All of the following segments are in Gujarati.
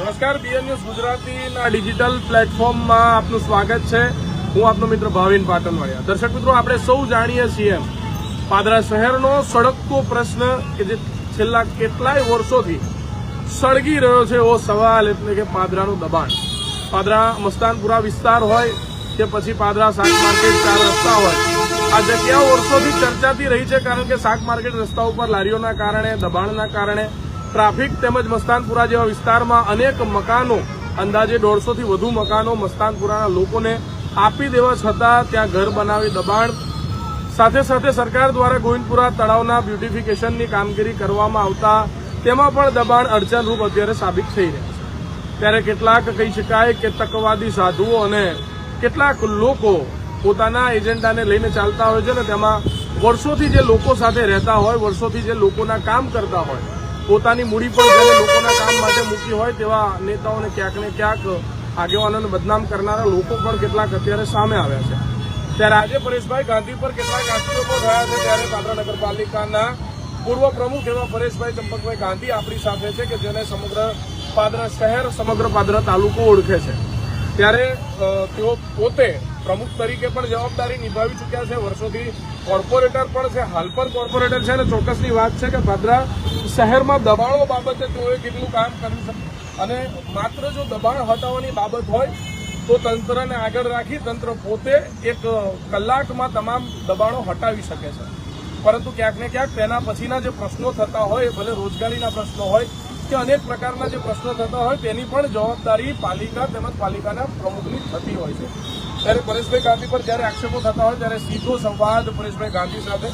નમસ્કાર બીએન ન્યૂઝ ગુજરાતીના ડિજિટલ પ્લેટફોર્મમાં આપનું સ્વાગત છે. હું આપનો મિત્ર ભાવિન પાટણવાડિયા દર્શક મિત્રો, આપણે સૌ જાણીએ છીએ પાદરા શહેરનો સડકતો પ્રશ્ન કે જે છેલ્લા કેટલાય વર્ષોથી સળગી રહ્યો છે એવો સવાલ એટલે કે પાદરાનું દબાણ. પાદરા મસ્તાનપુરા વિસ્તાર હોય કે પછી પાદરા શાક માર્કેટ ચાર રસ્તા હોય, આ જગ્યાઓ વર્ષોથી ચર્ચાતી રહી છે કારણ કે શાક માર્કેટ રસ્તા ઉપર લારીઓના કારણે, દબાણના કારણે ટ્રાફિક તેમજ મસ્તાનપુરા જેવા વિસ્તારમાં અનેક મકાનો, અંદાજે દોઢસોથી વધુ મકાનો મસ્તાનપુરાના લોકોને આપી દેવા છતાં ત્યાં ઘર બનાવી દબાણ. સાથે સાથે સરકાર દ્વારા ગોવિંદપુરા તળાવના બ્યુટિફિકેશનની કામગીરી કરવામાં આવતા તેમાં પણ દબાણ અડચણરૂપ અત્યારે સાબિત થઈ રહ્યા છે. ત્યારે કેટલાક કહી શકાય કે તકવાદી સાધુઓ અને કેટલાક લોકો પોતાના એજન્ડાને લઈને ચાલતા હોય છે ને તેમાં વર્ષોથી જે લોકો સાથે રહેતા હોય, વર્ષોથી જે લોકોના કામ કરતા હોય પોતાની મૂડી પણ જ્યારે લોકોના કામ માટે મૂકી હોય તેવા નેતાઓને ક્યાંક ને ક્યાંક આગેવાનોને બદનામ કરનારા લોકો પણ કેટલાક અત્યારે સામે આવ્યા છે. ત્યારે આજે પરેશભાઈ ગાંધી પર કેટલાક આક્ષેપો થયા છે. ત્યારે દાદરા નગરપાલિકાના પૂર્વ પ્રમુખ એવા પરેશભાઈ ચંપકભાઈ ગાંધી આપણી સાથે છે કે જેને સમગ્ર પાદરા શહેર, સમગ્ર પાદરા તાલુકો ઓળખે છે. ત્યારે તેઓ પોતે પ્રમુખ તરીકે પણ જવાબદારી નિભાવી ચૂક્યા છે. વર્ષોથી કોર્પોરેટર પણ છે. હાલ પણ કોર્પોરેટર છે અને ચોક્કસની વાત છે કે ભાદરા શહેરમાં દબાણો બાબતે તેઓએ કેટલું કામ કર્યું છે. અને માત્ર જો દબાણ હટાવવાની બાબત હોય, તો તંત્રને આગળ રાખી તંત્ર પોતે એક કલાકમાં તમામ દબાણો હટાવી શકે છે. પરંતુ ક્યાંક ને ક્યાંક તેના પછીના જે પ્રશ્નો થતા હોય ભલે રોજગારીના પ્રશ્નો હોય કે અનેક પ્રકારના જે પ્રશ્નો થતા હોય, તેની પણ જવાબદારી પાલિકા તેમજ પાલિકાના પ્રમુખની થતી હોય છે. ત્યારે પરેશભાઈ ગાંધી પર જ્યારે આક્ષેપો થતા હોય ત્યારે સીધો સંવાદ પરેશભાઈ ગાંધી સાથે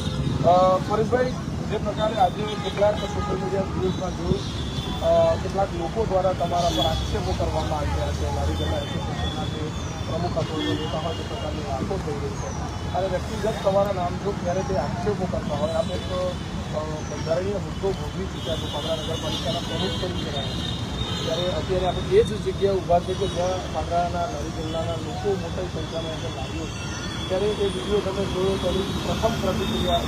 પરેશભાઈ, જે પ્રકારે આજે કેટલાક સોશિયલ મીડિયા ન્યૂઝમાં જોયું કેટલાક લોકો દ્વારા તમારા પર આક્ષેપો કરવામાં આવી રહ્યા છે, મારી ગયેલા એસોસિએશનના જે પ્રમુખ હતો જે નેતા હોય તે પ્રકારની વાતો થઈ રહી છે અને વ્યક્તિગત તમારા નામ જો ત્યારે તે આક્ષેપો કરતા હોય આપણે એક બંધારણીય મુદ્દો ભોગવી ચૂક્યા છો પાદરા નગરપાલિકાના પ્રમુખ તરીકે રહ્યા. ત્યારે અત્યારે આપણે એ જ જગ્યાએ ઊભા છે કે જ્યાં પાદરાના નવી જિલ્લાના લોકો મોટી સંખ્યામાં અંદર લાગ્યો ત્યારે એ વીડિયો તમે જોયો તેની પ્રથમ પ્રતિક્રિયા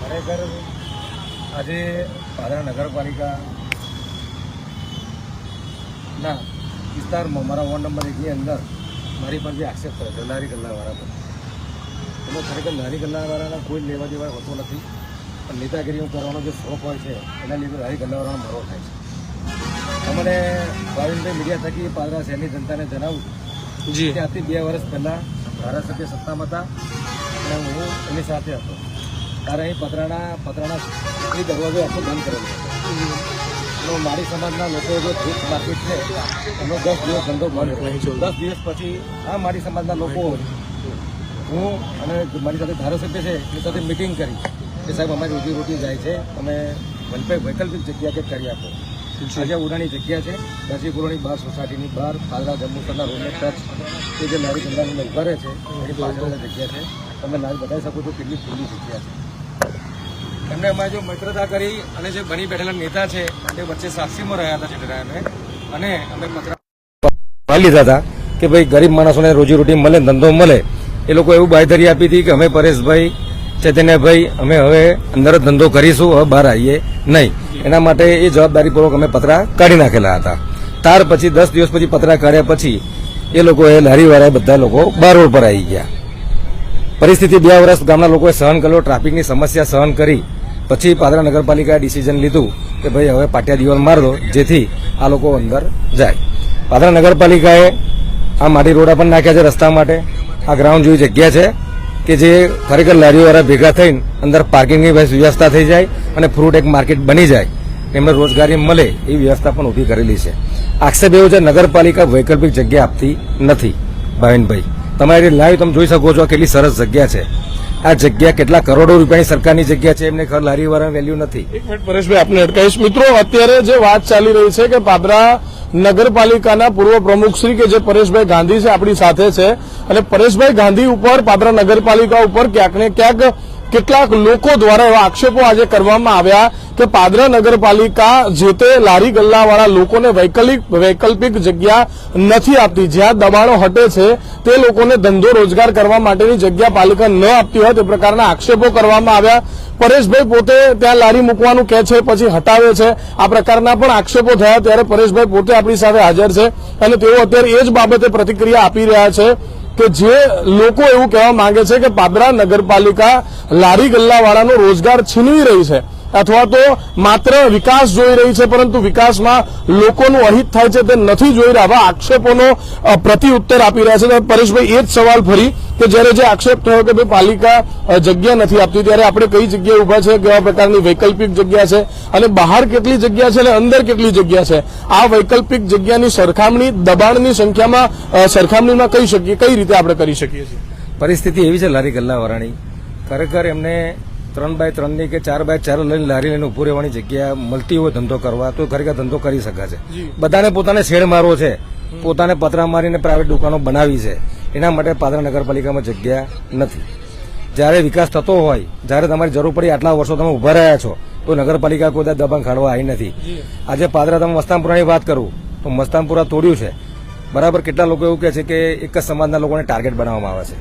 ખરેખર આજે પાદરા નગરપાલિકા ના વિસ્તારમાં, મારા વોર્ડ નંબર એકની અંદર મારી પર જે આક્ષેપ થયો છે લારી ગલ્લાવાળા પર. એમાં ખરેખર લારી ગલ્લાવાળાના કોઈ લેવા દેવા હોતો નથી. પણ નેતાગીરીઓ કરવાનો જે શોખ હોય છે, એના લીધે લારી ગલ્લાવાળાનો મરો થાય છે. અમને ભાવિનભાઈ મીડિયા થકી પાદરા શહેરની જનતાને જણાવું જી. ત્યાંથી બે વર્ષ પહેલાં ધારાસભ્ય સત્તામાં હતા અને હું એની સાથે હતો. ત્યારે અહીં પતરાના પતરાના એ દરવાજો આખો બંધ કરેલો મારી સમાજના લોકો જે ધૂપ માર્કેટ છે એનો દસ દિવસ ધંધો બંધ દસ દિવસ પછી આ મારી સમાજના લોકો હું અને મારી સાથે ધારાસભ્ય છે એ સાથે મિટિંગ કરી કે સાહેબ અમારી રોજી રોટી જાય છે. તમે વૈકલ્પિક જગ્યા કે કરી આપો. આજે ઉડાની જગ્યા છે. ગાજીપુરોની બાર સોસાયટીની બહાર પાદરા જંબુસરના રોડને ટચ એ જે લારી ધંધાની ઊભા રહે છે એની પાછળની જગ્યા છે. તમે લારી બતાવી શકો છો કેટલી ખુલ્લી જગ્યા છે. એમને અમારે જો મિત્રતા કરી અને જે બની બેઠેલા નેતા છે તે વચ્ચે સાક્ષીમાં રહ્યા હતા ચિત્રાને અને અમે પાડી લીધા હતા કે ભાઈ ગરીબ માણસોને રોજીરોટી મળે ધંધો મળે. એ લોકો એવું બાંયધરી આપી હતી કે અમે પરેશભાઈ ચૈતન્યભાઈ અમે હવે અંદર ધંધો કરીશું, હવે બહાર આવીએ નહીં. એના માટે એ જવાબદારીપૂર્વક અમે પતરા કાઢી નાખેલા હતા. ત્યાર પછી, દસ દિવસ પછી પતરા કાઢ્યા પછી એ લોકોએ લારીવાળા બધા લોકો બાર રોડ પર આવી ગયા. પરિસ્થિતિ બે વર્ષ ગામના લોકોએ સહન કર્યો, ટ્રાફિકની સમસ્યા સહન કરી. પછી પાદરા નગરપાલિકાએ ડિસિઝન લીધું કે ભાઈ હવે પાટિયા દિવાલ માર દો, જેથી આ લોકો અંદર જાય. પાદરા નગરપાલિકાએ આ માટી રોડા પણ નાખ્યા છે રસ્તા માટે. આ ગ્રાઉન્ડ જેવી જગ્યા છે. કે જે ખરેખર લારીઓવાળા ભેગા થઈને અંદર પાર્કિંગની વ્યવસ્થા થઈ જાય અને ફ્રૂટ એક માર્કેટ બની જાય, એમને રોજગારી મળે એવી વ્યવસ્થા પણ ઊભી કરેલી છે. આક્ષેપ એવો છે, નગરપાલિકા વૈકલ્પિક જગ્યા આપતી નથી, ભાવિનભાઈ. તમારી લાઈવ તમે જોઈ શકો છો કેટલી સરસ જગ્યા છે. આ જગ્યા કેટલા કરોડો રૂપિયાની સરકારની જગ્યા છે, એમને ખર લારીવાળા વેલ્યુ નથી. પરેશભાઈ, આપને અટકાવીશ. મિત્રો, અત્યારે જે વાત ચાલી રહી છે કે પાદરા નગરપાલિકાના પૂર્વ પ્રમુખ શ્રી કે જે પરેશભાઈ ગાંધી છે આપણી સાથે છે. અને પરેશભાઈ ગાંધી ઉપર પાદરા નગરપાલિકા ઉપર ક્યાંક ને ક્યાંક કેટલાક લોકો દ્વારા એવા આક્ષેપો આજે કરવામાં આવ્યા કે પાદરા નગરપાલિકા જે તે લારી ગલ્લાવાળા લોકોને વૈકલ્પિક વૈકલ્પિક જગ્યા નથી આપતી. જ્યાં દબાણો હટે છે, તે લોકોને ધંધો રોજગાર કરવા માટેની જગ્યા પાલિકા ન આપતી હોય તે પ્રકારના આક્ષેપો કરવામાં આવ્યા. પરેશભાઈ પોતે ત્યાં લારી મૂકવાનું કહે છે, પછી હટાવે છે. આ પ્રકારના પણ આક્ષેપો થયા. ત્યારે પરેશભાઈ પોતે આપણી સાથે હાજર છે અને તેઓ અત્યારે એ જ બાબતે પ્રતિક્રિયા આપી રહ્યા છે. કે જે લોકો એવું કહેવા માંગે છે કે પાદરા નગરપાલિકા લારી ગલ્લાવાળાનો રોજગાર છીનવી રહી છે. અથવા તો માત્ર વિકાસ જોઈ રહી છે, પરંતુ વિકાસમાં લોકોનું અહિત થાય છે તે નથી જોઈ રહ્યા. આવા આક્ષેપોનો પ્રતિ પ્રતિઉત્તર આપી રહ્યા છે. પરેશભાઈ, એ જ સવાલ ફરી કે જ્યારે જે આક્ષેપ થયો કે ભાઈ પાલિકા જગ્યા નથી આપતી, ત્યારે આપણે કઈ જગ્યાએ ઊભા છે, કેવા પ્રકારની વૈકલ્પિક જગ્યા છે અને બહાર કેટલી જગ્યા છે અને અંદર કેટલી જગ્યા છે? આ વૈકલ્પિક જગ્યાની સરખામણી, દબાણની સંખ્યામાં સરખામણીમાં કહી શકીએ, કઈ રીતે આપણે કરી શકીએ છીએ? પરિસ્થિતિ એવી છે લારી ગલ્લાવાળાની ખરેખર એમને ત્રણ બાય ત્રણની કે ચાર બાય ચાર લઈને લારી લઈને ઉભું રહેવાની જગ્યા મળતી હોય ધંધો કરવા તો ખરેખર ધંધો કરી શકાશે બધાને પોતાને શેડ મારવો છે પોતાને પતરા મારીને પ્રાઇવેટ દુકાનો બનાવી છે. એના માટે પાદરા નગરપાલિકામાં જગ્યા નથી. જ્યારે વિકાસ થતો હોય જ્યારે તમારી જરૂર પડી આટલા વર્ષો તમે ઊભા રહ્યા છો તો નગરપાલિકા કોઈ દબાણ ખાડવા આવી નથી. આજે પાદરા તમે મસ્તાનપુરાની વાત કરું તો મસ્તાનપુરા તોડ્યું છે. બરાબર કેટલા લોકો એવું કહે છે કે એક જ સમાજના લોકોને ટાર્ગેટ બનાવવામાં આવે છે.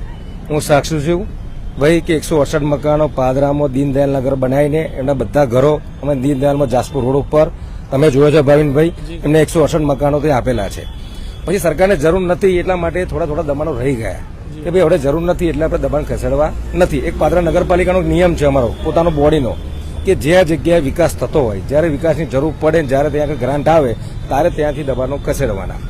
હું સાક્ષી છું. ભાઈ કે એકસો અડસઠ મકાનો પાદરામાં દીનદયાલ નગર બનાવીને એમના બધા ઘરો અમે દીનદયાલમાં જાસપુર રોડ ઉપર તમે જોયો છો ભાવિનભાઈ એમને એકસો અડસઠ મકાનો તે આપેલા છે. પછી સરકારને જરૂર નથી એટલા માટે થોડા થોડા દબાણો રહી ગયા. કે ભાઈ હવે જરૂર નથી એટલે આપણે દબાણ ખસેડવા નથી. એક પાદરા નગરપાલિકાનો નિયમ છે અમારો પોતાનો બોડીનો કે જે જગ્યાએ વિકાસ થતો હોય જ્યારે વિકાસની જરૂર પડે જ્યારે ત્યાં ગ્રાન્ટ આવે ત્યારે ત્યાંથી દબાણો ખસેડવાના.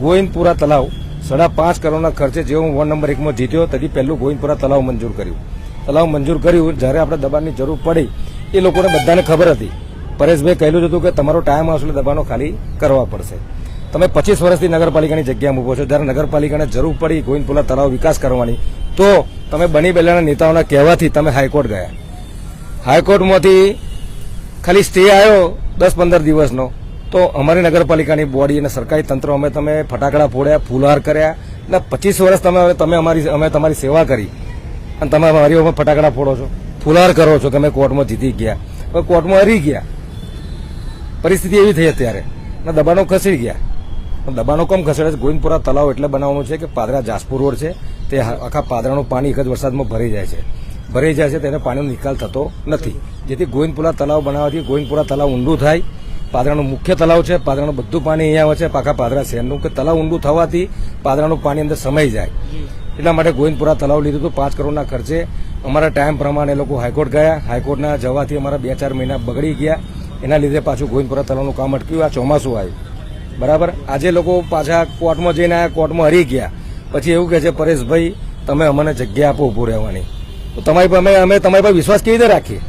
ગોવિંદપુરા તલાવ સાડા પાંચ કરોડના ખર્ચે જે હું વોર્ડ નંબર એકમાં જીત્યો, તેથી પહેલું ગોવિંદપુરા તલાવ મંજૂર કર્યું. તલાવ મંજૂર કર્યું, જ્યારે આપણે દબાણની જરૂર પડી, એ લોકોને બધાને ખબર હતી. પરેશભાઈ કહેલું હતું કે તમારો ટાઈમ આવશે એટલે દબાણો ખાલી કરવા પડશે. તમે પચીસ વર્ષથી નગરપાલિકાની જગ્યામાં ઊભો છો. જ્યારે નગરપાલિકાને જરૂર પડી ગોવિંદપુરા તલાવ વિકાસ કરવાની, તો તમે બની બેલાના નેતાઓના કહેવાથી તમે હાઈકોર્ટ ગયા. હાઈકોર્ટમાંથી ખાલી સ્ટે આવ્યો દસ પંદર દિવસનો. તો અમારી નગરપાલિકાની બોડી અને સરકારી તંત્ર, અમે તમે ફટાકડા ફોડ્યા, ફૂલહાર કર્યા એટલે પચીસ વર્ષ તમે તમે અમારી, અમે તમારી સેવા કરી. અને તમે અમારી ઉપર ફટાકડા ફોડો છો, ફૂલહાર કરો છો અમે કોર્ટમાં જીતી ગયા. હવે કોર્ટમાં હરી ગયા. પરિસ્થિતિ એવી થઈ અત્યારે. અને દબાણો ખસી ગયા. દબાણો કમ ખસેડે છે? ગોવિંદપુરા તલાવ એટલે બનાવવાનું છે કે પાદરા જાસપુર રોડ છે. તે આખા પાદરાનું પાણી એક જ વરસાદમાં ભરાઈ જાય છે. ભરાઈ જાય છે, તેને પાણીનો નિકાલ થતો નથી. જેથી ગોવિંદપુરા તલાવ બનાવવાથી ગોવિંદપુરા તલાવ ઊંડું થાય. પાદરાનું મુખ્ય તલાવ છે, પાદરાનું બધું પાણી અહીંયા આવે છે, પાકા પાદરા શહેરનું કે તલાવ ઊંડું થવાથી પાદરાનું પાણી અંદર સમાઈ જાય. એટલા માટે ગોવિંદપુરા તલાવ લીધું હતું, પાંચ કરોડના ખર્ચે. અમારા ટાઈમ પ્રમાણે લોકો હાઈકોર્ટ ગયા, હાઈકોર્ટના જવાથી અમારા બે ચાર મહિના બગડી ગયા. એના લીધે પાછું ગોવિંદપુરા તલાવનું કામ અટક્યું, આ ચોમાસું આવ્યું. બરાબર? આજે લોકો પાછા કોર્ટમાં જઈને આ કોર્ટમાં હરી ગયા. પછી એવું કહે છે, પરેશભાઈ, તમે અમને જગ્યા આપો ઊભું રહેવાની. તો તમારી પર અમે અમે તમારી પર વિશ્વાસ કેવી રીતે રાખીએ?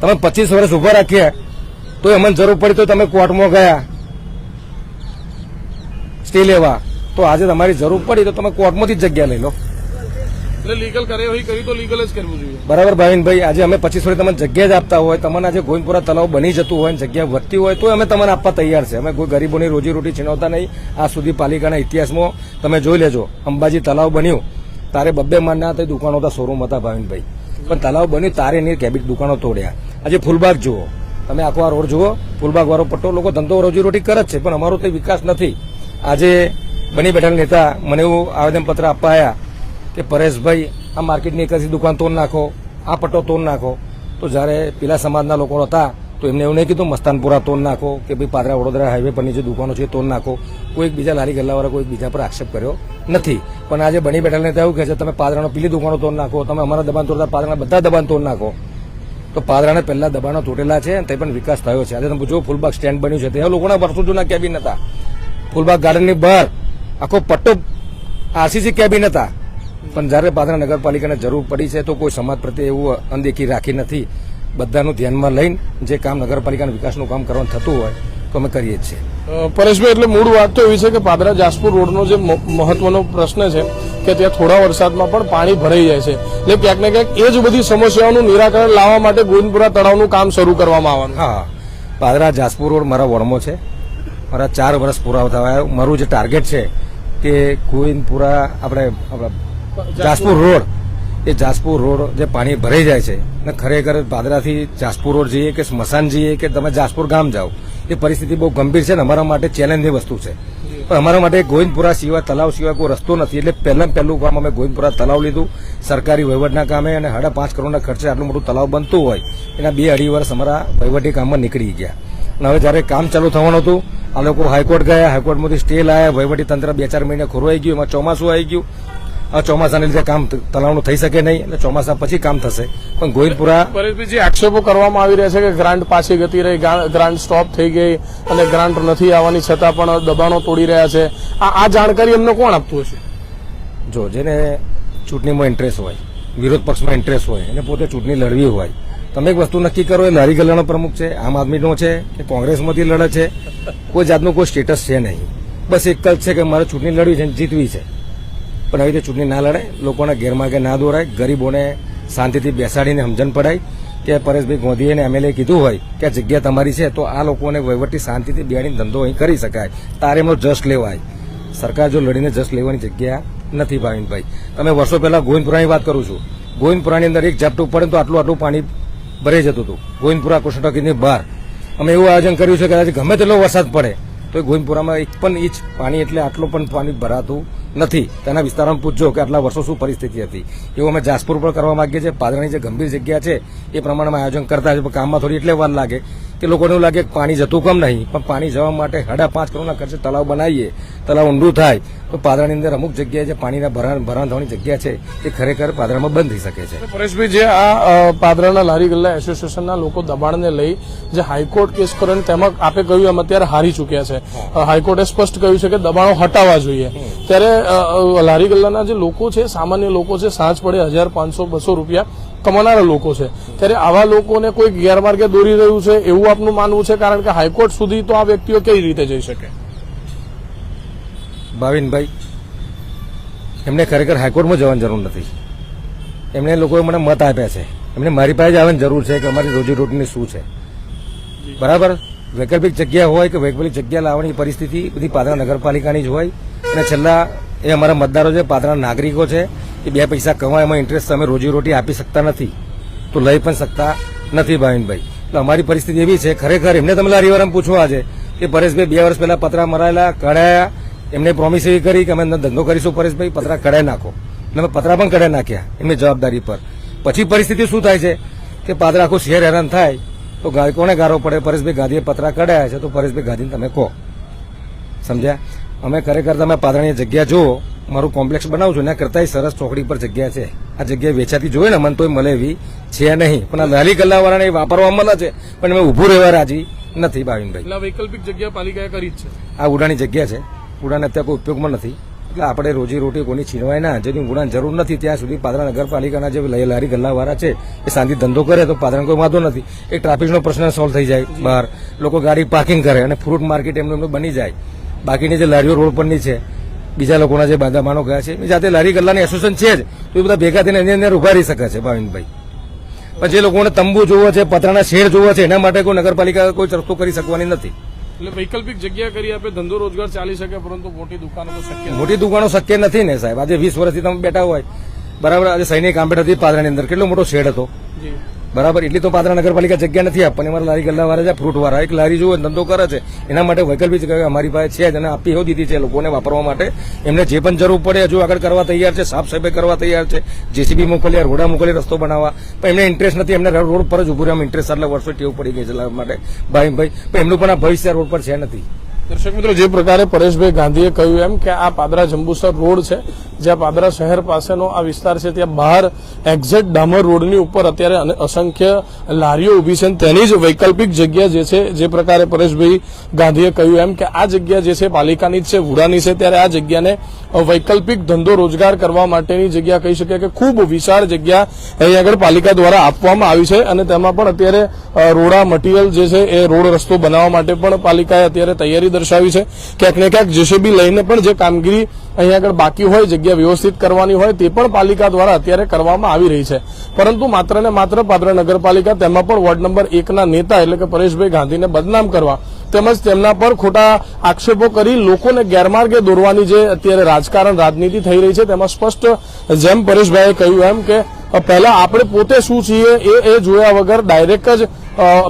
તમે પચીસ વર્ષ ઊભા રાખ્યા તો એમને જરૂર પડી તો તમે કોર્ટમાં ગયા. સ્ટે લેવા. તો આજે તમારી જરૂર પડી તો તમે કોર્ટમાંથી જ જગ્યા લઈ લો. એટલે લીગલ કરે હોય કરી તો લીગલ જ કરવું જોઈએ. બરાબર ભાવિનભાઈ આજે અમે પચીસ વર્ષ તમને જગ્યા જ આપતા હોય. તમને આજે ગોવિંદપુરા તલાવ બની જતું હોય ને જગ્યા વધતી હોય તો અમે તમને આપવા તૈયાર છે. અમે કોઈ ગરીબોની રોજીરોટી છીનવતા નહીં. આ સુધી પાલિકાના ઇતિહાસમાં તમે જોઈ લેજો. અંબાજી તલાવ બન્યું. તારે બબ્બે માનના હતા દુકાનો હતા શોરૂમ હતા ભાવિનભાઈ. પણ તલાવ બન્યું તારે એની કેબિટ દુકાનો તોડ્યા. આજે ફૂલબાગ જુઓ. તમે આખો આ રોડ જુઓ, ફૂલબાગ વાળો પટ્ટો લોકો ધંધો રોજીરોટી કરે છે, પણ અમારો તે વિકાસ નથી. આજે બની બેઠેલા નેતા મને એવું આવેદનપત્ર આવ્યા કે પરેશભાઈ, આ માર્કેટની એકાદી દુકાન તોડ નાખો, આ પટ્ટો તોડ નાખો. તો જ્યારે પેલા સમાજના લોકો હતા, તો એમને એવું નહીં કીધું, મસ્તાનપુરા તોડ નાખો, કે ભાઈ પાદરા વડોદરા હાઈવે પરની જે દુકાનો છે એ તોડ નાખો. કોઈક બીજા લારી ગલ્લાવાળા કોઈ બીજા પર આક્ષેપ કર્યો નથી. પણ આજે બની બેઠેલા નેતા એવું કહે છે, તમે પાદરાનો પેલી દુકાનો તોડ નાખો, તમે અમારા દબાણ તોડતા પાદરાના બધા દબાણ તોડ નાખો. તો પાદરાને પહેલા દબાણો તૂટેલા છે તે પણ વિકાસ થયો છે. આજે તમે જો ફૂલબાગ સ્ટેન્ડ બન્યું છે. ત્યાં લોકોના વર્ષો જૂના કેબિન હતા. ફૂલબાગ ગાર્ડનની બહાર આખો પટ્ટો આરસીસી કેબિન હતા. પણ જ્યારે પાદરા નગરપાલિકાને જરૂર પડી છે, તો કોઈ સમાજ પ્રત્યે એવું અનદેખી રાખી નથી. બધાનું ધ્યાનમાં લઈને જે કામ નગરપાલિકાના વિકાસનું કામ કરવાનું થતું હોય, તો અમે કરીએ જ છીએ. પરેશભાઈ, એટલે મૂળ વાત તો એવી છે કે પાદરા જાસપુર રોડનો જે મહત્વનો પ્રશ્ન છે કે ત્યાં થોડા વરસાદમાં પણ પાણી ભરાઈ જાય છે. એટલે ક્યાંક ને ક્યાંક એ જ બધી સમસ્યાઓનું નિરાકરણ લાવવા માટે ગોવિંદપુરા તળાવનું કામ શરૂ કરવામાં આવવાનું હા. પાદરા જાસપુર રોડ મારા વોર્ડમાં છે. મારા ચાર વર્ષ પૂરા થવા મારું જે ટાર્ગેટ છે કે ગોવિંદપુરા આપણે, આપણા જાસપુર રોડ, એ જાસપુર રોડ જે પાણી ભરાઈ જાય છે. અને ખરેખર પાદરાથી જાસપુર રોડ જઈએ કે સ્મશાન જઈએ કે તમે જાસપુર ગામ જાઓ એ પરિસ્થિતિ બહુ ગંભીર છે ને અમારા માટે ચેલેન્જની વસ્તુ છે. પણ અમારા માટે ગોવિંદપુરા સિવાય તલાવ સિવાય કોઈ રસ્તો નથી. એટલે પહેલાં પહેલું કામ અમે ગોવિંદપુરા તલાવ લીધું. સરકારી વહીવટના કામે અને સાડા પાંચ કરોડના ખર્ચે આટલું મોટું તલાવ બનતું હોય, એના બે અઢી વર્ષ અમારા વહીવટી કામમાં નીકળી ગયા. અને હવે જ્યારે કામ ચાલુ થવાનું હતું, આ લોકો હાઈકોર્ટ ગયા, હાઈકોર્ટમાંથી સ્ટે લાયા વહીવટી તંત્ર બે ચાર મહિને ખોરવાઈ ગયું, એમાં ચોમાસું આવી ગયું. ચોમાસાને લીધે કામ તલાવનું થઈ શકે નહીં એટલે ચોમાસા પછી કામ થશે. પણ ગોહિલપુરા પરેશભાઈ આક્ષેપો કરવામાં આવી રહ્યા છે કે ગ્રાન્ટ પાછી ગતી રહી ગ્રાન્ટ સ્ટોપ થઈ ગઈ અને ગ્રાન્ટ નથી આવવાની છતાં પણ દબાણો તોડી રહ્યા છે. આ આ જાણકારી એમને કોણ આપતું હશે? જો જેને ચૂંટણીમાં ઇન્ટરેસ્ટ હોય વિરોધ પક્ષમાં ઇન્ટરેસ્ટ હોય એને પોતે ચૂંટણી લડવી હોય તમે એક વસ્તુ નક્કી કરો એ લારી ગલ્લાનો પ્રમુખ છે આમ આદમીનો છે કે કોંગ્રેસમાંથી લડે છે કોઈ જાતનું કોઈ સ્ટેટસ છે નહીં. બસ એક જ છે કે મારે ચૂંટણી લડવી છે અને જીતવી છે. પણ આવી રીતે ચૂંટણી ના લડાય, લોકોના ગેરમાર્ગે ના દોરાય, ગરીબોને શાંતિથી બેસાડીને સમજણ પડાય. કે પરેશભાઈ ગોંધીએ એમએલએ કીધું હોય કે જગ્યા તમારી છે, તો આ લોકોને વહીવટી શાંતિથી બેડીને ધંધો અહીં કરી શકાય. તારે એમનો જશ લેવાય. સરકાર જો લડીને જશ લેવાની જગ્યા નથી ભાવિનભાઈ તમે વર્ષો પહેલા ગોવિંદપુરાની વાત કરું છું. ગોવિંદપુરાની અંદર એક ઝાપટું પડે તો આટલું આટલું પાણી ભરાઈ જતું હતું. ગોવિંદપુરા કૃષ્ણટકીની બહાર. અમે એવું આયોજન કર્યું છે કે ગમે તેટલો વરસાદ પડે, તો ગોવિંદપુરામાં એક પણ ઇંચ પાણી, એટલે આટલું પણ પાણી ભરાતું નથી. તેના વિસ્તારમાં પૂછજો કે આટલા વર્ષો શું પરિસ્થિતિ હતી. એવું અમે જાસપુર પણ કરવા માંગીએ છીએ. પાદરાની જે ગંભીર જગ્યા છે, એ પ્રમાણમાં આયોજન કરતા છે. કામમાં થોડી એટલે વાર લાગે. કે લોકોને એવું લાગે કે પાણી જતું કમ નહીં પણ પાણી જવા માટે સાડા પાંચ કરોડના ખર્ચે તલાવ બનાવીએ તલાવ ઊંડું થાય તો પાદરાની અંદર અમુક જગ્યાએ જે પાણીના ભરાણ ભરાણ થવાની જગ્યા છે એ ખરેખર પાદરામાં બંધ થઈ શકે છે. પરેશભાઈ જે આ પાદરાના લારી ગલ્લા એસોસિએશનના લોકો દબાણને લઈ જે હાઈકોર્ટ કેસ કરે ને તેમાં આપે કહ્યું એમ અત્યારે હારી ચૂક્યા છે. હાઈકોર્ટે સ્પષ્ટ કહ્યું છે કે દબાણો હટાવવા જોઈએ. ત્યારે લારી ગલ્લાના જે લોકો છે સામાન્ય લોકો છે સાંજ પડે હજાર પાંચસો બસો રૂપિયા કમાનારા લોકો છે. ત્યારે આવા લોકોને કોઈ ગેરમાર્ગે દોરી રહ્યું છે એવું આપનું માનવું છે? કારણ કે હાઈકોર્ટ સુધી તો આ વ્યક્તિઓ કઈ રીતે જઈ શકે? ભાવિનભાઈ, એમને ખરેખર હાઈકોર્ટમાં જવાની જરૂર નથી. એમણે લોકોએ મને મત આપ્યા છે. એમને મારી પાસે જ આવવાની જરૂર છે કે અમારી રોજીરોટીની શું છે. બરાબર? વૈકલ્પિક જગ્યા હોય કે વૈકલ્પિક જગ્યા લાવવાની પરિસ્થિતિ બધી પાદરા નગરપાલિકાની જ હોય. અને છેલ્લા એ અમારા મતદારો છે પાદરા નાગરિકો છે. એ બે પૈસા કમાય એમાં ઇન્ટરેસ્ટ તમે રોજીરોટી આપી શકતા નથી, તો લઈ પણ શકતા નથી ભાવિનભાઈ. એટલે અમારી પરિસ્થિતિ એવી છે, ખરેખર એમને તમે લારીવાળાને પૂછો આજે કે પરેશભાઈ બે વર્ષ પહેલા પતરા મરાયેલા, કઢાયા, એમને પ્રોમિસ એવી કરી કે અમે ધંધો કરીશું પરેશભાઈ, પતરા કઢાઈ નાખો. અને અમે પતરા પણ કઢાઈ નાખ્યા એમની જવાબદારી પર. પછી પરિસ્થિતિ શું થાય છે કે પાદરા આખું શહેર હેરાન થાય, તો કોને ગારો પડે? પરેશભાઈ ગાંધીએ પતરા કઢાયા છે, તો પરેશભાઈ ગાંધીને તમે કહો. સમજ્યા? અમે ખરેખર તમે પાદરાની જગ્યા જુઓ મારું કોમ્પ્લેક્સ બનાવું છું એના કરતાં સરસ ચોકડી પર જગ્યા છે. આ જગ્યા વેચાતી જોઈએ ને મને તોય મળે એવી છે નહીં. પણ આ લાલી ગલ્લાવાળાને એ વાપરવા મળે છે પણ અમે ઊભું રહેવા રાજી નથી ભાવિનભાઈ. વૈકલ્પિક જગ્યા પાલિકાએ કરી છે. આ ઉડાની જગ્યા છે. ઉડાન અત્યારે કોઈ ઉપયોગમાં નથી. એટલે આપણે રોજી રોટી કોની છીનવાય ના જેની ઉડાન જરૂર નથી ત્યાં સુધી પાદરા નગરપાલિકાના જે લારી ગલ્લાવાળા છે એ શાંતિ ધંધો કરે તો પાદરાને કોઈ વાંધો નથી. એક ટ્રાફિકનો પ્રશ્ન સોલ્વ થઈ જાય બહાર. લોકો ગાડી પાર્કિંગ કરે અને ફ્રૂટ માર્કેટ એમનું એમનું બની જાય. બાકીની જે લારીઓ રોડ પરની છે બીજા લોકોના જે બાંધામાનો ગયા છે જાતે લારી ગલ્લાની એસોસિએશન છે જ તો એ બધા ભેગા થઈને એની અંદર ઊભા રહી શકે છે ભાવિનભાઈ. પણ જે લોકોને તંબુ જોવો છે પતરાના શેર જોવો છે એના માટે કોઈ નગરપાલિકા કોઈ રસ્તો કરી શકવાની નથી. એટલે વૈકલ્પિક જગ્યા કરી આપે ધંધો રોજગાર ચાલી શકે પરંતુ મોટી દુકાનો તો શક્ય મોટી દુકાનો શક્ય નથી ને સાહેબ. આજે વીસ વર્ષથી તમે બેઠા હોય. બરાબર આજે સૈનિક આંબેડ હતી પાદરાની અંદર. કેટલો મોટો શેડ હતો? બરાબર, એટલી તો પાદરા નગરપાલિકા જગ્યા નથી આપવાની. અમારા લારી ગલ્લા વાળા છે, ફ્રૂટ વાળા. એક લારી જોવે ધંધો કરે છે. એના માટે વૈકલ્પિક અમારી પાસે છે જ અને આપી એવું દીધી છે લોકોને વાપરવા માટે. એમને જે પણ જરૂર પડે, હજુ આગળ કરવા તૈયાર છે. સાફ સફાઈ કરવા તૈયાર છે. જેસીબી મોકલી રોડા મોકલી રસ્તો બનાવવા. પણ એમને ઇન્ટરેસ્ટ નથી. એમને રોડ પર જ ઉભું રહ્યા ઇન્ટરેસ્ટ આટલા વર્ષો ટેવ પડી ગઈ છે માટે. ભાઈ ભાઈ, પણ એમનું પણ આ ભવિષ્ય રોડ પર છે નથી. દર્શક મિત્રો, જે પ્રકારે પરેશભાઈ ગાંધીએ કહ્યું એમ કે આ પાદરા જંબુસર રોડ છે, જ્યાં પાદરા શહેર પાસેનો આ વિસ્તાર છે, ત્યાં બહાર એક્ઝેક્ટ ડામર રોડની ઉપર અત્યારે અસંખ્ય લારીઓ ઊભી છે તેની જ વૈકલ્પિક જગ્યા જે છે, જે પ્રકારે પરેશભાઈ ગાંધીએ કહ્યું એમ કે આ જગ્યા જે છે, પાલિકાની જ છે, વુડાની છે, ત્યારે આ જગ્યાને વૈકલ્પિક ધંધો રોજગાર કરવા માટેની જગ્યા કહી શકાય કે ખૂબ વિશાળ જગ્યા અહીં આગળ પાલિકા દ્વારા આપવામાં આવી છે અને તેમાં પણ અત્યારે રોડા મટીરિયલ જે છે, એ રોડ રસ્તો બનાવવા માટે પણ પાલિકાએ અત્યારે તૈયારી દર્શાવી છે ક્યાંક ને ક્યાંક જેસીબી લઈને પણ જે કામગીરી અહીંયા આગળ બાકી હોય, જગ્યા વ્યવસ્થિત કરવાની હોય, તે પણ પાલિકા દ્વારા અત્યારે કરવામાં આવી રહી છે. પરંતુ માત્ર ને માત્ર પાદરા નગરપાલિકા, તેમાં પણ વોર્ડ નંબર એકના નેતા એટલે કે પરેશભાઈ ગાંધીને બદનામ કરવા તેમજ તેમના પર ખોટા આક્ષેપો કરી લોકોને ગેરમાર્ગે દોરવાની જે અત્યારે રાજકારણ, રાજનીતિ થઈ રહી છે, તેમાં સ્પષ્ટ જેમ પરેશભાઈએ કહ્યું એમ કે પહેલા આપણે પોતે શું છીએ એ જોયા વગર ડાયરેક્ટ જ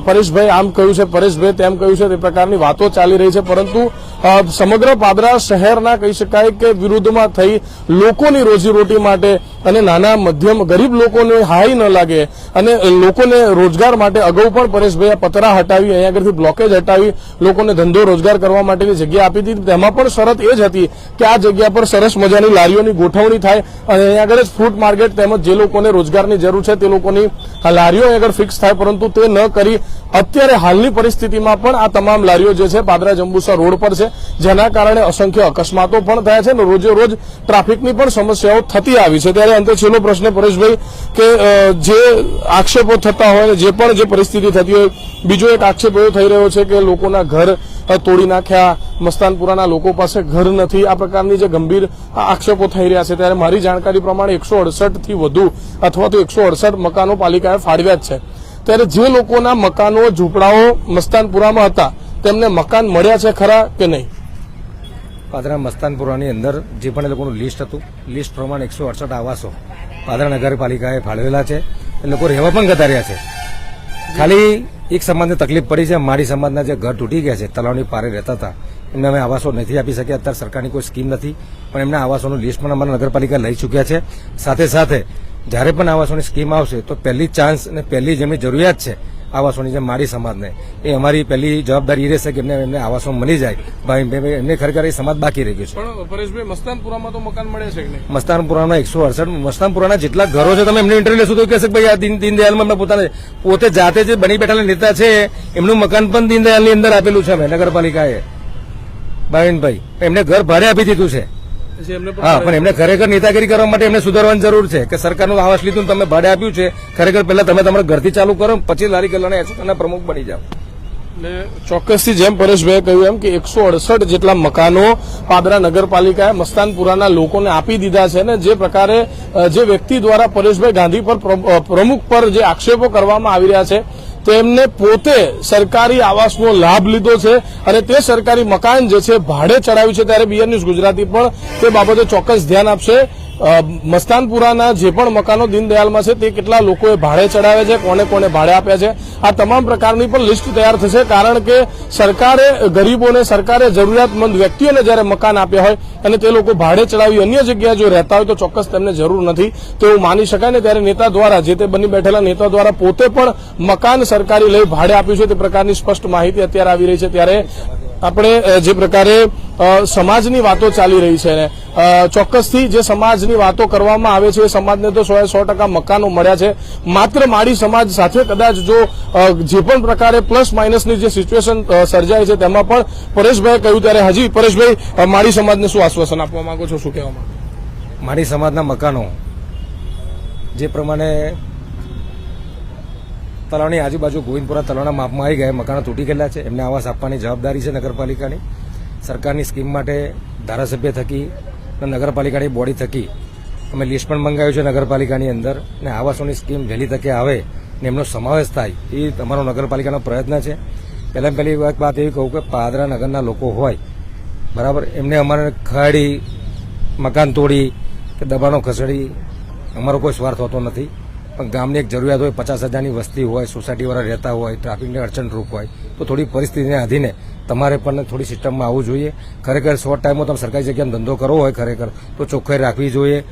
પરેશભાઈ આમ કહ્યું છે, પરેશભાઈ તેમ કહ્યું છે, તે પ્રકારની વાતો ચાલી રહી છે, પરંતુ સમગ્ર પાદરા શહેરના કહી શકાય કે વિરુદ્ધમાં થઈ લોકોની રોજીરોટી માટે અને નાના, મધ્યમ, ગરીબ લોકોને હાઈ ન લાગે અને લોકોને રોજગાર માટે અગાઉ પણ પરેશભાઈ પતરા હટાવી, અહીંયા આગળથી બ્લોકેજ હટાવી, લોકોને ધંધો રોજગાર કરવા માટેની જગ્યા આપી હતી તેમાં પણ શરત એ જ હતી કે આ જગ્યા પર સરસ મજાની લારીઓની ગોઠવણી થાય અને અહીંયા આગળ જ ફ્રૂટ માર્કેટ તેમજ જે લોકોને રોજગારની જરૂર છે તે લોકોની લારીઓ આગળ ફિક્સ થાય, પરંતુ તે ન કરી. અત્યારે હાલની પરિસ્થિતિમાં પણ આ તમામ લારીઓ જે છે પાદરા જંબુસર રોડ પર છે, જેના કારણે અસંખ્ય અકસ્માતો પણ થયા છે અને રોજે રોજ ટ્રાફિકની પણ સમસ્યાઓ થતી આવી છે. ત્યારે અંતે છેલ્લો પ્રશ્ન પરેશભાઈ કે જે આક્ષેપો થતા હોય, જે પણ જે પરિસ્થિતિ થતી હોય, બીજો એક આક્ષેપ એવો થઈ રહ્યો છે કે લોકોના ઘર તોડી નાખ્યા, મસ્તાનપુરાના લોકો પાસે ઘર નથી. આ પ્રકારની જે ગંભીર આક્ષેપો થઈ રહ્યા છે, ત્યારે મારી જાણકારી પ્રમાણે એકસો અડસઠથી વધુ અથવા તો એકસો અડસઠ મકાનો પાલિકાએ ફાળવ્યા જ છે. ત્યારે જે લોકોના મકાનો ઝૂંપડાઓ મસ્તાનપુરામાં હતા, તેમને મકાન મળ્યા છે ખરા કે નહીં? પાદરા મસ્તાનપુરાની અંદર જે પણ એ લોકોનું લિસ્ટ હતું લિસ્ટ પ્રમાણે એકસો અડસઠ આવાસો પાદરા નગરપાલિકાએ ફાળવેલા છે. એ લોકો રહેવા પણ ગતાર્યા છે. ખાલી એક સમાજને તકલીફ પડી છે, મારી સમાજના જે ઘર તૂટી ગયા છે, તલાવની પારે રહેતા હતા, એમને અમે આવાસો નથી આપી શક્યા. અત્યારે સરકારની કોઈ સ્કીમ નથી, પણ એમના આવાસોનું લિસ્ટ પણ અમારા નગરપાલિકા લઈ ચૂક્યા છે. સાથે સાથે જ્યારે પણ આવાસોની સ્કીમ આવશે, તો પહેલી ચાન્સ અને પહેલી જેમની જરૂરિયાત છે આવાસોની જેમ મારી સમાજને. એ અમારી પહેલી જવાબદારી એ રહેશે કે એમને એમને આવાસો મળી જાય. ભાઈ એમને ખરેખર એ સમાજ બાકી રહી ગયું છે. પરેશભાઈ મસ્તાનપુરામાં તો મકાન મળે છે મસ્તાનપુરાના એકસો અડસઠ મસ્તાનપુરાના જેટલા ઘરો છે તમે એમને ઇન્ટરવ્યુ લેશો તો કહેશે કે ભાઈ આ દીન દીનદયાલમાં પોતાને પોતે જાતે જે બની બેઠેલા નેતા છે એમનું મકાન પણ દીનદયાલની અંદર આપેલું છે અમે નગરપાલિકાએ. ભાવિનભાઈ એમને ઘર ભારે આપી દીધું છે. હા પણ એમને ખરેખર નેતાગીરી કરવા માટે એમને સુધારવાની જરૂર છે કે સરકારનું આવાસ લીધું તમે ભાડે આપ્યું છે ખરેખર પહેલા તમે તમારા ઘરથી ચાલુ કરો પછી લારી કલ્યાણ એસોસિએશનના પ્રમુખ બની જાઓ. ને ચોક્કસથી જેમ પરેશભાઈએ કહ્યું એમ કે એકસો અડસઠ જેટલા મકાનો પાદરા નગરપાલિકાએ મસ્તાનપુરાના લોકોને આપી દીધા છે ને જે પ્રકારે જે વ્યક્તિ દ્વારા પરેશભાઈ ગાંધી પર પ્ર- પ્રમુખ પર જે આક્ષેપો કરવામાં આવી રહ્યા છે તેમને પોતે સરકારી આવાસનો લાભ લીધો છે અને તે સરકારી મકાન જે છે ભાડે ચડાવ્યું છે ત્યારે બીએન ન્યૂઝ ગુજરાતી પણ તે બાબતે ચોક્કસ ધ્યાન આપશે. મસ્તાનપુરાના જે પણ મકાનો દીનદયાલમાં છે તે કેટલા લોકોએ ભાડે ચડાવ્યા છે, કોને કોને ભાડે આપ્યા છે, આ તમામ પ્રકારની પણ લિસ્ટ તૈયાર થશે કારણ કે સરકારે ગરીબોને સરકારે જરૂરિયાતમંદ વ્યક્તિઓને જ્યારે મકાન આપ્યા હોય અને તે લોકો ભાડે ચડાવી અન્ય જગ્યાએ જો રહેતા હોય તો ચોક્કસ તેમને જરૂર નથી. તેવું માની શકાય ને ત્યારે નેતા દ્વારા જે તે બની બેઠેલા નેતા દ્વારા પોતે પણ મકાન સરકારી લઈ ભાડે આપ્યું છે તે પ્રકારની સ્પષ્ટ માહિતી અત્યારે આવી રહી છે. ત્યારે આપણે જે પ્રકારે સમાજની વાતો ચાલી રહી છે ચોક્કસથી જે સમાજની વાતો કરવામાં આવે છે, એ સમાજને તો સો સો ટકા મકાનો મળ્યા છે. માત્ર માળી સમાજ સાથે કદાચ જો જે પણ પ્રકારે પ્લસ માઇનસની જે સિચ્યુએશન સર્જાય છે, તેમાં પણ પરેશભાઈએ કહ્યું ત્યારે, હજી પરેશભાઈ માળી સમાજને શું આશ્વાસન આપવા માંગો છો? શું કહેવા માંગો માળી સમાજના મકાનો, જે પ્રમાણે તલાવની આજુબાજુ ગોવિંદપુરા તલાવના માપમાં આવી ગયા મકાનો તૂટી ગયેલા છે. એમને આવાસ આપવાની જવાબદારી છે નગરપાલિકાની. સરકારની સ્કીમ માટે ધારાસભ્ય થકી અને નગરપાલિકાની બોડી થકી અમે લિસ્ટ પણ મંગાવ્યું છે નગરપાલિકાની અંદર ને આવાસોની સ્કીમ વહેલી તકે આવે ને એમનો સમાવેશ થાય એ તમારો નગરપાલિકાનો પ્રયત્ન છે. પહેલાં પહેલી વાત એવી કહું કે પાદરા નગરના લોકો હોય, બરાબર, એમને અમારે ખાડી, મકાન તોડી કે દબાણો ખસેડી અમારો કોઈ સ્વાર્થ હોતો નથી. પણ ગામની એક જરૂરિયાત હોય, પચાસ હજારની વસ્તી હોય, સોસાયટીવાળા રહેતા હોય, ટ્રાફિકની અડચણરૂપ હોય, તો થોડી પરિસ્થિતિને આધીને તમારે પણ થોડી સિસ્ટમમાં આવવું જોઈએ. ખરેખર શોર્ટ ટાઈમમાં તમે સરકારી જગ્યામાં ધંધો કરવો હોય ખરેખર, તો ચોખ્ખાઈ રાખવી જોઈએ.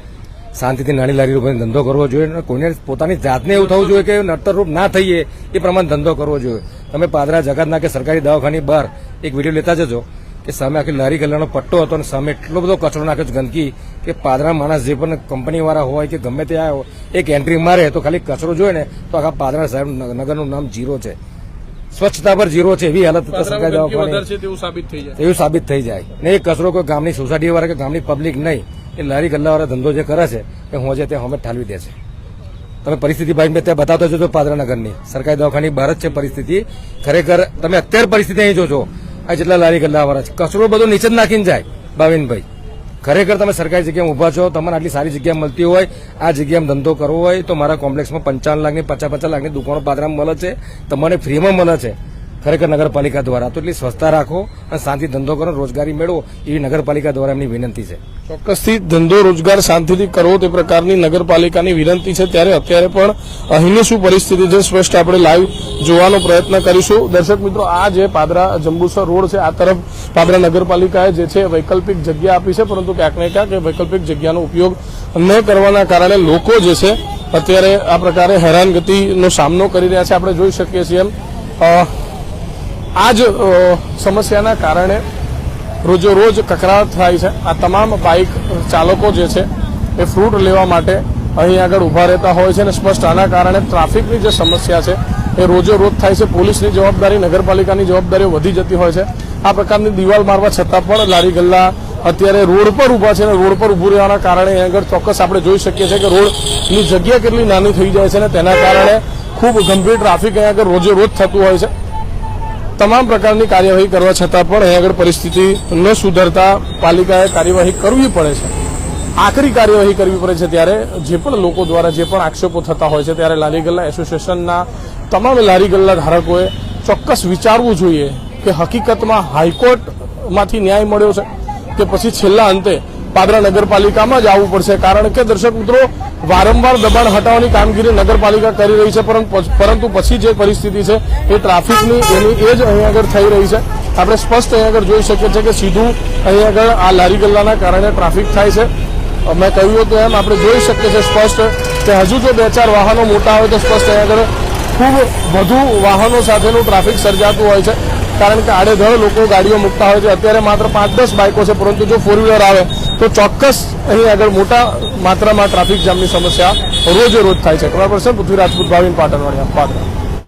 શાંતિથી નાની લારી રૂપિયા ધંધો કરવો જોઈએ. અને કોઈને પોતાની જાતને એવું થવું જોઈએ કે નડતરરૂપ ના થઈએ, એ પ્રમાણે ધંધો કરવો જોઈએ. તમે પાદરા જગતના કે સરકારી દવાખાની બહાર એક વીડિયો લેતા જજો. કે સામે આખી લારી ગલ્લાનો પટ્ટો હતો અને સામે એટલો બધો કચરો નાખ્યો છે ગંદકી કે પાદરા માણસ જે પણ કંપનીવાળા હોય કે ગમે તે આવ્યો એક એન્ટ્રી મારે તો ખાલી કચરો જોઈએ ને તો આખા પાદરા સાહેબ નગરનું નામ જીરો છે. સ્વચ્છતા પર જીરો છે એવી હાલત સરકાર એવું સાબિત થઈ જાય. ને એ કચરો કોઈ ગામની સોસાયટી વાળા કે ગામની પબ્લિક નહીં. એ લારી ગલ્લા વાળા ધંધો જે કરે છે એ હું જે ત્યાં અમે ઠાલવી દે છે. તમે પરિસ્થિતિ ભાઈ મેં ત્યાં બતાવતો જજો પાદરાનગરની સરકારી દવાખાની બહાર જ છે પરિસ્થિતિ. ખરેખર તમે અત્યારે પરિસ્થિતિ અહીં જોજો. આ જેટલા લારી ગલ્લાવાળા છે. કચરો બધો નીચે જ નાખીને જાય ભાવિનભાઈ ખરેખર તમે સરકારી જગ્યામાં ઊભા છો, તમને આટલી સારી જગ્યા મળતી હોય, આ જગ્યામાં ધંધો કરવો હોય, તો મારા કોમ્પ્લેક્સમાં પંચાવન લાખની, પચાસ પચાસ લાખની દુકાનો પાદરામાં મળે છે, તમને ફ્રીમાં મળે છે. ખરેખર નગરપાલિકા દ્વારા. તો એટલી સ્વચ્છતા રાખો અને શાંતિ ધંધો કરો, રોજગારી મેળવો, એવી નગરપાલિકા દ્વારા એમની વિનંતી છે. ચોક્કસથી ધંધો, રોજગાર શાંતિથી કરવો તે પ્રકારની નગરપાલિકાની વિનંતી છે. ત્યારે અત્યારે પણ અહીંની શું પરિસ્થિતિ છે સ્પષ્ટ આપણે લાઈવ જોવાનો પ્રયત્ન કરીશું. દર્શક મિત્રો, આ જે પાદરા જંબુસર રોડ છે, આ તરફ પાદરા નગરપાલિકાએ જે છે વૈકલ્પિક જગ્યા આપી છે, પરંતુ ક્યાંક ને ક્યાંક વૈકલ્પિક જગ્યાનો ઉપયોગ ન કરવાના કારણે લોકો જે છે અત્યારે આ પ્રકારે હેરાનગતિનો સામનો કરી રહ્યા છે. આપણે જોઈ શકીએ છીએ એમ. આ જ સમસ્યાના કારણે રોજો રોજ કકરાટ થાય છે. આ તમામ બાઇક ચાલકો જે છે, એ ફ્રૂટ લેવા માટે અહીં આગળ ઊભા રહેતા હોય છે અને સ્પષ્ટ આના કારણે ટ્રાફિકની જે સમસ્યા છે, એ રોજો રોજ થાય છે. પોલીસની જવાબદારી, નગરપાલિકાની જવાબદારીઓ વધી જતી હોય છે. આ પ્રકારની દિવાલ મારવા છતાં પણ લારી ગલ્લા અત્યારે રોડ પર ઊભા છે અને રોડ પર ઊભું રહેવાના કારણે અહીં આગળ ચોક્કસ આપણે જોઈ શકીએ છીએ કે રોડની જગ્યા કેટલી નાની થઈ જાય છે અને તેના કારણે ખૂબ ગંભીર ટ્રાફિક અહીં આગળ રોજે રોજ થતું હોય છે. તમામ પ્રકારની કાર્યવાહી કરવા છતાં પણ અહીં આગળ પરિસ્થિતિ ન સુધરતા પાલિકાએ કાર્યવાહી કરવી પડે છે. આખરી કાર્યવાહી કરવી પડે છે ત્યારે જે પણ લોકો દ્વારા જે પણ આક્ષેપો થતા હોય છે ત્યારે લારી ગલ્લા એસોસિએશનના તમામ લારી ગલ્લા ધારકોએ ચોક્કસ વિચારવું જોઈએ કે હકીકતમાં હાઈકોર્ટમાંથી ન્યાય મળ્યો છે કે પછી છેલ્લા અંતે પાદરા નગરપાલિકામાં જ આવવું પડશે. કારણ કે દર્શક મિત્રો વારંવાર દબાણ હટાવવાની કામગીરી નગરપાલિકા કરી રહી છે પરંતુ પછી જે પરિસ્થિતિ છે, એ ટ્રાફિકની એની, એ જ અહીં આગળ થઈ રહી છે. આપણે સ્પષ્ટ અહીં આગળ જોઈ શકીએ છીએ કે સીધું અહીં આગળ આ લારી ગલ્લાના કારણે ટ્રાફિક થાય છે. મેં કહ્યું હતું એમ, આપણે જોઈ શકીએ છીએ સ્પષ્ટ કે હજુ જો બે ચાર વાહનો મોટા હોય તો સ્પષ્ટ અહીં આગળ ખૂબ વધુ વાહનો સાથેનું ટ્રાફિક સર્જાતું હોય છે. કારણ કે આડેધડ લોકો ગાડીઓ મૂકતા હોય છે. અત્યારે માત્ર પાંચ દસ બાઇકો છે, પરંતુ જો ફોર વ્હીલર આવે, તો ચોક્કસ અહીં આગળ મોટા માત્રામાં ટ્રાફિક જામની સમસ્યા રોજે રોજ થાય છે. ખબર પડશે પૃથ્વી રાજપૂત ભાવિન પાટણવાડિયા પાદરા